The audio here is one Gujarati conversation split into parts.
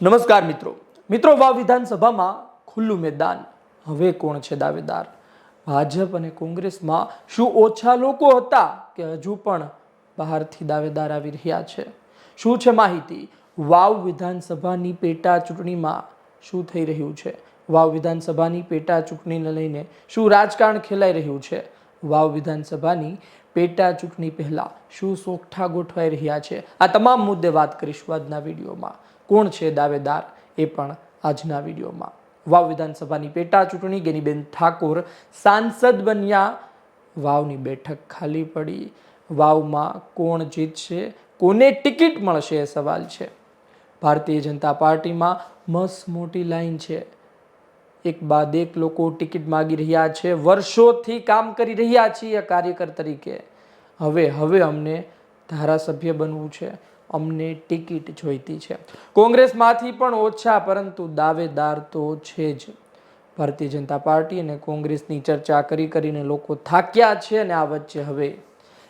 નમસ્કાર મિત્રો. મિત્રો, વાવ વિધાનસભામાં ખુલ્લું મેદાન. હવે કોણ છે દાવેદાર? ભાજપ અને કોંગ્રેસમાં શું ઓછા લોકો હતા કે હજુ પણ બહારથી દાવેદાર આવી રહ્યા છે? શું છે માહિતી? વાવ વિધાનસભાની પેટા ચૂંટણીમાં શું થઈ રહ્યું છે? વાવ વિધાનસભાની પેટા ચૂંટણીને લઈને શું રાજકારણ ખેલાઈ રહ્યું છે? વાવ વિધાનસભાની પેટા ચૂંટણી પહેલાં શું સોગઠા ગોઠવાઈ રહ્યા છે? આ તમામ મુદ્દે વાત કરીશું આજના વિડીયોમાં. કોણ છે દાવેદાર એ પણ આજના વિડીયોમાં. વાવ વિધાનસભાની પેટા ચૂંટણી, ગેનીબેન ઠાકોર સાંસદ બન્યા. વાવની બેઠક ખાલી પડી. વાવમાં કોણ જીતશે, કોને ટિકિટ મળશે એ સવાલ છે. ભારતીય જનતા પાર્ટીમાં મસ્ત મોટી લાઈન છે. એક બાદ એક લોકો ટિકિટ માગી રહ્યા છે, વર્ષોથી કામ કરી રહ્યા છીએ કાર્યકર તરીકે. હવે હવે અમને ધારાસભ્ય બનવું છે. અમને ટિકિટ જોઈતી છે. કોંગ્રેસમાંથી પણ ઓછા, પરંતુ દાવેદાર તો છે જ. ભારતીય જનતા પાર્ટી અને કોંગ્રેસની ચર્ચા કરી કરીને લોકો થાક્યા છે અને આ વચ્ચે હવે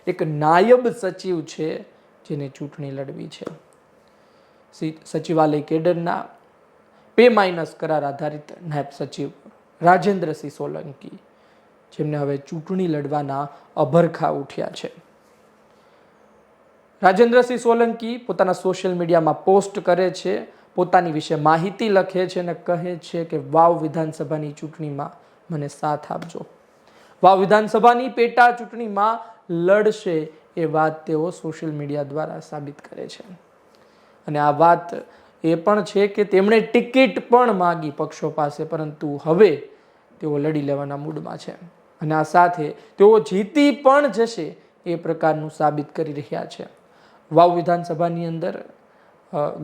એક નાયબ સચિવ છે જેને ચૂંટણી લડવી છે. સચિવાલય કેડરના પે માઇનસ કરાર આધારિત નાયબ સચિવ રાજેન્દ્રસિંહ સોલંકી, જેમને હવે ચૂંટણી લડવાના અભરખા ઉઠ્યા છે. રાજેન્દ્રસિંહ સોલંકી પોતાના સોશિયલ મીડિયામાં પોસ્ટ કરે છે, પોતાની વિશે માહિતી લખે છે અને કહે છે કે વાવ વિધાનસભાની ચૂંટણીમાં મને સાથ આપજો. વાવ વિધાનસભાની પેટા ચૂંટણીમાં લડશે એ વાત તેઓ સોશિયલ મીડિયા દ્વારા સાબિત કરે છે. અને આ વાત એ પણ છે કે તેમણે ટિકિટ પણ માગી પક્ષો પાસે, પરંતુ હવે તેઓ લડી લેવાના મૂડમાં છે. અને આ સાથે તેઓ જીતી પણ જશે એ પ્રકારનું સાબિત કરી રહ્યા છે. વાવ વિધાનસભાની અંદર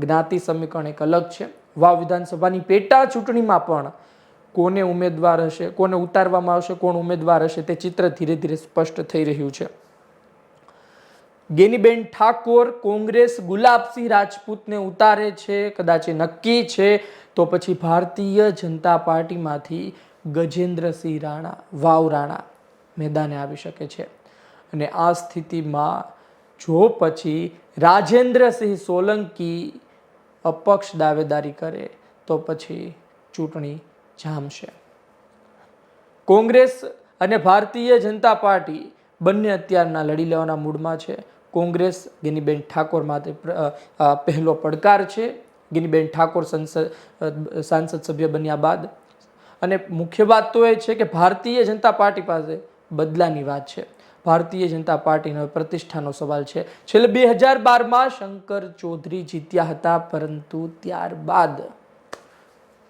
જ્ઞાતિ સમીકરણ એક અલગ છે. વાવ વિધાનસભાની પેટા ચૂંટણીમાં પણ કોને ઉમેદવાર હશે, કોને ઉતારવામાં આવશે, કોણ ઉમેદવાર હશે તે ચિત્ર ધીરે ધીરે સ્પષ્ટ થઈ રહ્યું છે. ગેનીબેન ઠાકોર કોંગ્રેસ ગુલાબસિંહ રાજપૂતને ઉતારે છે, કદાચ નક્કી છે, તો પછી ભારતીય જનતા પાર્ટીમાંથી ગજેન્દ્રસિંહ રાણા, વાવ રાણા મેદાને આવી શકે છે. અને આ સ્થિતિમાં જો પછી રાજેન્દ્રસિંહ સોલંકી અપક્ષ દાવેદારી કરે, તો પછી ચૂંટણી જામશે. કોંગ્રેસ અને ભારતીય જનતા પાર્ટી બંને અત્યારના લડી લેવાના મૂડમાં છે. કોંગ્રેસ ગિનીબેન ઠાકોર માટે પહેલો પડકાર છે. ગિનીબેન ઠાકોર સંસદ સાંસદ સભ્ય બન્યા બાદ. અને મુખ્ય વાત તો એ છે કે ભારતીય જનતા પાર્ટી પાસે બદલાની વાત છે. ભારતીય જનતા પાર્ટીનો પ્રતિષ્ઠાનો સવાલ છે. છેલ્લે બે હજાર બારમાં શંકર ચૌધરી જીત્યા હતા, પરંતુ ત્યારબાદ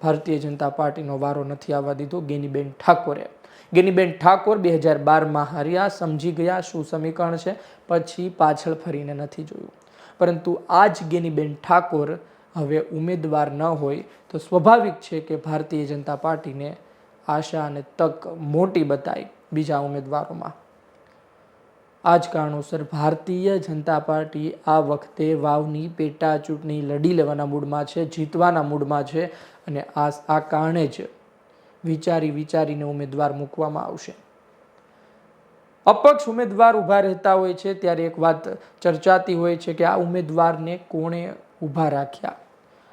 ભારતીય જનતા પાર્ટીનો વારો નથી આવવા દીધો. ગેનીબેન ઠાકોરે ગેનીબેન ઠાકોર બે હજાર બારમાં હાર્યા, સમજી ગયા શું સમીકરણ છે, પછી પાછળ ફરીને નથી જોયું. પરંતુ આ જ ગેનીબેન ઠાકોર હવે ઉમેદવાર ન હોય તો સ્વાભાવિક છે કે ભારતીય જનતા પાર્ટીને આશા અને તક મોટી બતાય બીજા ઉમેદવારોમાં. આ જ કારણોસર ભારતીય જનતા પાર્ટી આ વખતે વાવની, પેટા ચૂંટણી લડી લેવાના મૂડમાં છે, જીતવાના મૂડમાં છે અને આ આ કારણે જ વિચારી વિચારીને ઉમેદવાર મૂકવામાં આવશે. અપક્ષ ઉમેદવાર ઊભા રહેતા હોય છે, ત્યારે એક વાત ચર્ચાતી હોય છે કે આ ઉમેદવારને કોણે ઊભા રાખ્યા?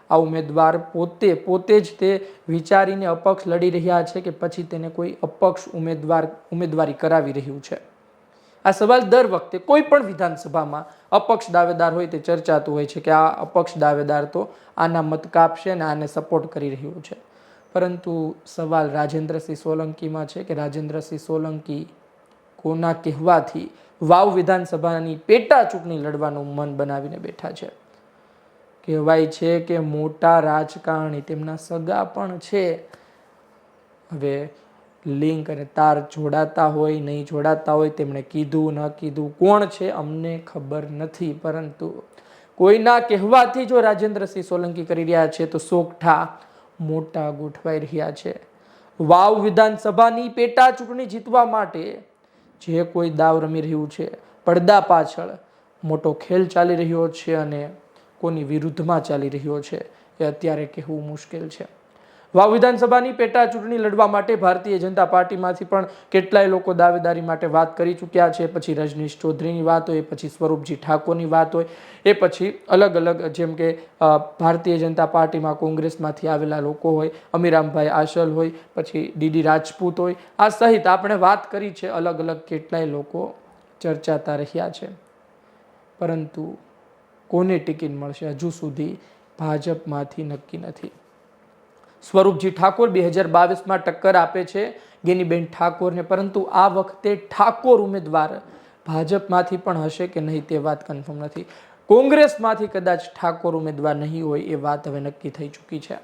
આ ઉમેદવાર પોતે પોતે જ તે વિચારીને અપક્ષ લડી રહ્યા છે કે પછી તેને કોઈ અપક્ષ ઉમેદવાર, ઉમેદવારી કરાવી રહ્યું છે. આ સવાલ દર વખતે કોઈ પણ વિધાનસભામાં અપક્ષ દાવેદાર હોય તે ચર્ચાતું હોય છે કે આ અપક્ષ દાવેદાર તો આના મત કાપશે અને આને સપોર્ટ કરી રહ્યું છે. પરંતુ સવાલ રાજેન્દ્રસિંહ સોલંકીમાં છે કે રાજેન્દ્રસિંહ સોલંકી કોના કહેવાથી વાવ વિધાનસભાની પેટા ચૂંટણી લડવાનું મન બનાવીને બેઠા છે. કહેવાય છે કે મોટા રાજકારણી તેમના સગા પણ છે. હવે લિંક અને તાર જોડાતા હોય, નહીં જોડાતા હોય, તેમણે કીધું, ન કીધું, કોણ છે અમને ખબર નથી. પરંતુ કોઈના કહેવાથી જો રાજેન્દ્રસિંહ સોલંકી કરી રહ્યા છે, તો સોગઠા મોટા ગોઠવાઈ રહ્યા છે. વાવ વિધાનસભાની પેટા ચૂંટણી જીતવા માટે જે કોઈ દાવ રમી રહ્યું છે, પડદા પાછળ મોટો ખેલ ચાલી રહ્યો છે અને કોની વિરુદ્ધમાં ચાલી રહ્યો છે, એ અત્યારે કહેવું મુશ્કેલ છે. વાવ વિધાનસભાની પેટા ચૂંટણી લડવા માટે ભારતીય જનતા પાર્ટીમાંથી પણ કેટલાય લોકો દાવેદારી માટે વાત કરી ચૂક્યા છે. પછી રજનીશ ચૌધરીની વાત હોય, પછી સ્વરૂપજી ઠાકોરની વાત હોય, એ પછી અલગ અલગ જેમ કે ભારતીય જનતા પાર્ટીમાં કોંગ્રેસમાંથી આવેલા લોકો હોય, અમીરામભાઈ આશલ હોય, પછી ડીડી રાજપૂત હોય, આ સહિત આપણે વાત કરી છે. અલગ અલગ કેટલાય લોકો ચર્ચાતા રહ્યા છે. પરંતુ કોને ટિકિટ મળશે? હજુ સુધી ભાજપમાંથી નક્કી નથી. સ્વરૂપજી ઠાકોર બે હજાર બાવીસમાં ટક્કર આપે છે ગેનીબેન ઠાકોરને. પરંતુ આ વખતે ઠાકોર ઉમેદવાર ભાજપમાંથી પણ હશે કે નહીં તે વાત કન્ફર્મ નથી. કોંગ્રેસમાંથી કદાચ ઠાકોર ઉમેદવાર નહીં હોય એ વાત હવે નક્કી થઈ ચૂકી છે.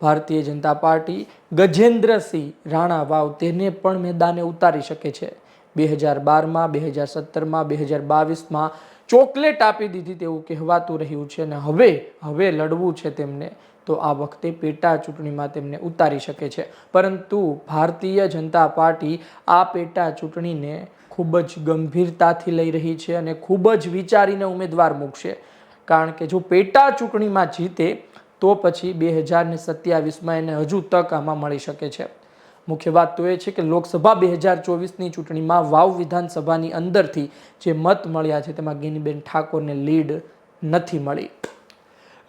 ભારતીય જનતા પાર્ટી ગજેન્દ્રસિંહ રાણા વાવ તેને પણ મેદાને ઉતારી શકે છે. બે હજાર બારમાં, બે હજાર સત્તરમાં, બે હજાર બાવીસમાં ચોકલેટ આપી દીધી તેવું કહેવાતું રહ્યું છે અને હવે હવે લડવું છે તેમને. તો આ વખતે પેટા ચૂંટણીમાં તેમને ઉતારી શકે છે. પરંતુ ભારતીય જનતા પાર્ટી આ પેટા ચૂંટણીને ખૂબ જ ગંભીરતાથી લઈ રહી છે અને ખૂબ જ વિચારીને ઉમેદવાર મૂકશે. કારણ કે જો પેટા ચૂંટણીમાં જીતે, તો પછી બે હજાર ને સત્યાવીસમાં એને હજુ તક આમાં મળી શકે છે. મુખ્ય વાત તો એ છે કે લોકસભા બે હજાર ચોવીસની ચૂંટણીમાં વાવ વિધાનસભાની અંદરથી જે મત મળ્યા છે, તેમાં ગેનીબેન ઠાકોરને લીડ નથી મળી.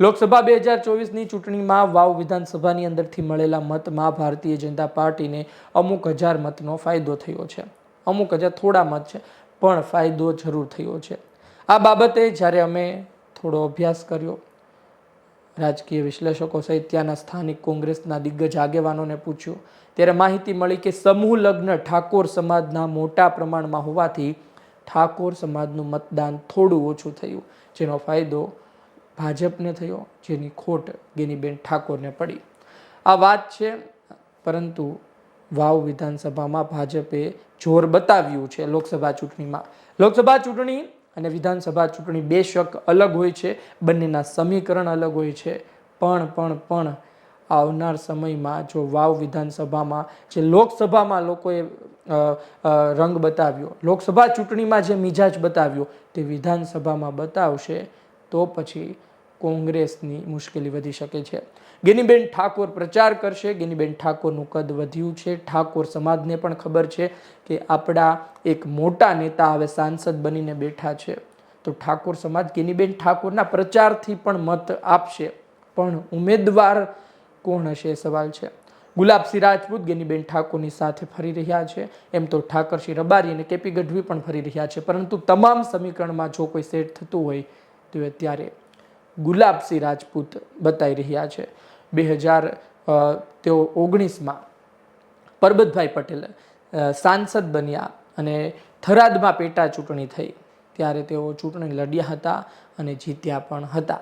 લોકસભા બે હજાર ચોવીસની ચૂંટણીમાં વાવ વિધાનસભાની અંદરથી મળેલા મતમાં ભારતીય જનતા પાર્ટીને અમુક હજાર મતનો ફાયદો થયો છે. અમુક હજાર થોડા મત છે, પણ ફાયદો જરૂર થયો છે. આ બાબતે જ્યારે અમે થોડો અભ્યાસ કર્યો, રાજકીય વિશ્લેષકો સહિત ત્યાંના સ્થાનિક કોંગ્રેસના દિગ્ગજ આગેવાનોને પૂછ્યું, ત્યારે માહિતી મળી કે સમૂહ લગ્ન ઠાકોર સમાજના મોટા પ્રમાણમાં હોવાથી ઠાકોર સમાજનું મતદાન થોડું ઓછું થયું, જેનો ફાયદો ભાજપને થયો, જેની ખોટ ગેનીબેન ઠાકોરને પડી. આ વાત છે, પરંતુ વાવ વિધાનસભામાં ભાજપે જોર બતાવ્યું છે લોકસભા ચૂંટણીમાં. લોકસભા ચૂંટણી અને વિધાનસભા ચૂંટણી બે શક અલગ હોય છે, બંનેના સમીકરણ અલગ હોય છે. પણ પણ પણ આવનાર સમયમાં જો વાવ વિધાનસભામાં, જે લોકસભામાં લોકોએ રંગ બતાવ્યો, લોકસભા ચૂંટણીમાં જે મિજાજ બતાવ્યો તે વિધાનસભામાં બતાવશે, તો પછી કોંગ્રેસની મુશ્કેલી વધી શકે છે. ગિનીબેન ઠાકોર પ્રચાર કરશે. ગિનીબેન ઠાકોરનું કદ વધ્યું છે. ઠાકોર સમાજને પણ ખબર છે કે આપણા એક મોટા નેતા હવે સાંસદ બનીને બેઠા છે. તો ઠાકોર સમાજ ગિનીબેન ઠાકોરના પ્રચારથી પણ મત આપશે. પણ ઉમેદવાર કોણ હશે સવાલ છે. ગુલાબસિંહ રાજપૂત ગેનીબેન ઠાકોરની સાથે ફરી રહ્યા છે. એમ તો ઠાકરસિંહ રબારી અને કેપી ગઢવી પણ ફરી રહ્યા છે. પરંતુ તમામ સમીકરણમાં જો કોઈ સેટ થતું હોય તો અત્યારે ગુલાબસિંહ રાજપૂત બતાવી રહ્યા છે. બે હજાર તેઓ ઓગણીસમાં પરબતભાઈ પટેલ સાંસદ બન્યા અને થરાદમાં પેટા ચૂંટણી થઈ. ત્યારે તેઓ ચૂંટણી લડ્યા હતા અને જીત્યા પણ હતા.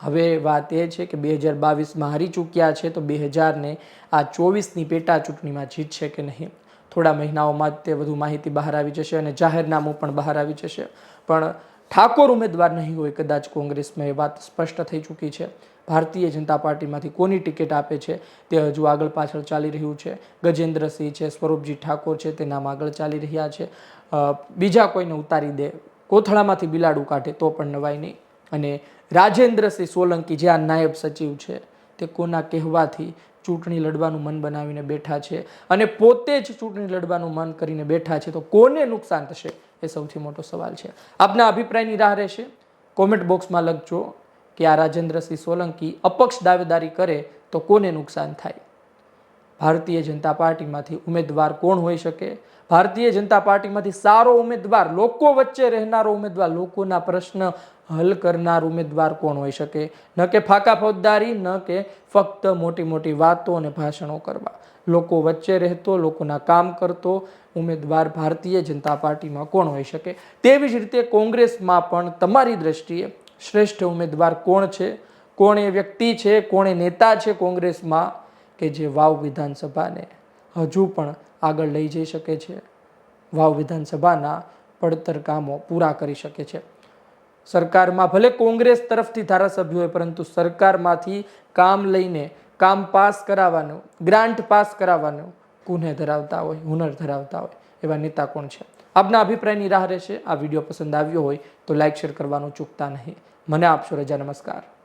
હવે વાત એ છે કે બે હજાર બાવીસમાં હારી ચૂક્યા છે તો બે હજારને આ ચોવીસની પેટા ચૂંટણીમાં જીતશે કે નહીં? થોડા મહિનાઓમાં તે વધુ માહિતી બહાર આવી જશે અને જાહેરનામું પણ બહાર આવી જશે. પણ ઠાકોર ઉમેદવાર નહીં હોય કદાચ કોંગ્રેસમાં એ વાત સ્પષ્ટ થઈ ચૂકી છે. ભારતીય જનતા પાર્ટીમાંથી કોની ટિકિટ આપે છે તે હજુ આગળ પાછળ ચાલી રહ્યું છે. ગજેન્દ્રસિંહ છે, સ્વરૂપજી ઠાકોર છે તે નામ આગળ ચાલી રહ્યા છે. બીજા કોઈને ઉતારી દે, કોથળામાંથી બિલાડું કાઢે તો પણ નવાય નહીં. અને રાજેન્દ્રસિંહ સોલંકી જે આ નાયબ સચિવ છે તે કોના કહેવાથી ચૂંટણી લડવાનું મન બનાવીને બેઠા છે? અને પોતે જ ચૂંટણી લડવાનું મન કરીને બેઠા છે તો કોને નુકસાન થશે? એ સૌથી મોટો સવાલ છે. આપના અભિપ્રાયની રાહ રહેશે. કોમેન્ટ બોક્સમાં લખજો કે આ રાજેન્દ્રસિંહ સોલંકી અપક્ષ દાવેદારી કરે તો કોને નુકસાન થાય? ભારતીય જનતા પાર્ટીમાંથી ઉમેદવાર કોણ હોઈ શકે? ભારતીય જનતા પાર્ટીમાંથી સારો ઉમેદવાર, લોકો વચ્ચે રહેનારો ઉમેદવાર, લોકોના પ્રશ્ન હલ કરનાર ઉમેદવાર કોણ હોઈ શકે? ન કે ફાકા ફોજદારી, ન કે ફક્ત મોટી મોટી વાતો અને ભાષણો કરવા. લોકો વચ્ચે રહેતો, લોકોના કામ કરતો ઉમેદવાર ભારતીય જનતા પાર્ટીમાં કોણ હોઈ શકે? તેવી જ રીતે કોંગ્રેસમાં પણ તમારી દ્રષ્ટિએ શ્રેષ્ઠ ઉમેદવાર કોણ છે? કોણ એ વ્યક્તિ છે? કોણ નેતા છે કોંગ્રેસમાં? કે જે વાવ વિધાનસભાને હજુ પણ આગળ લઈ જઈ શકે છે? વાવ વિધાનસભાના પડતર કામો પૂરા કરી શકે છે. સરકારમાં ભલે કોંગ્રેસ તરફથી ધારાસભ્યો હોય, પરંતુ સરકારમાંથી કામ લઈને કામ પાસ કરાવવાનું, ગ્રાન્ટ પાસ કરાવવાનું કુને ધરાવતા હોય, હુનર ધરાવતા હોય, એવા નેતા કોણ છે? આપના અભિપ્રાયની રાહ રહેશે. આ વીડિયો પસંદ આવ્યો હોય તો લાઇક શેર કરવાનું ચૂકતા નહીં. મને આપશો રજા. નમસ્કાર.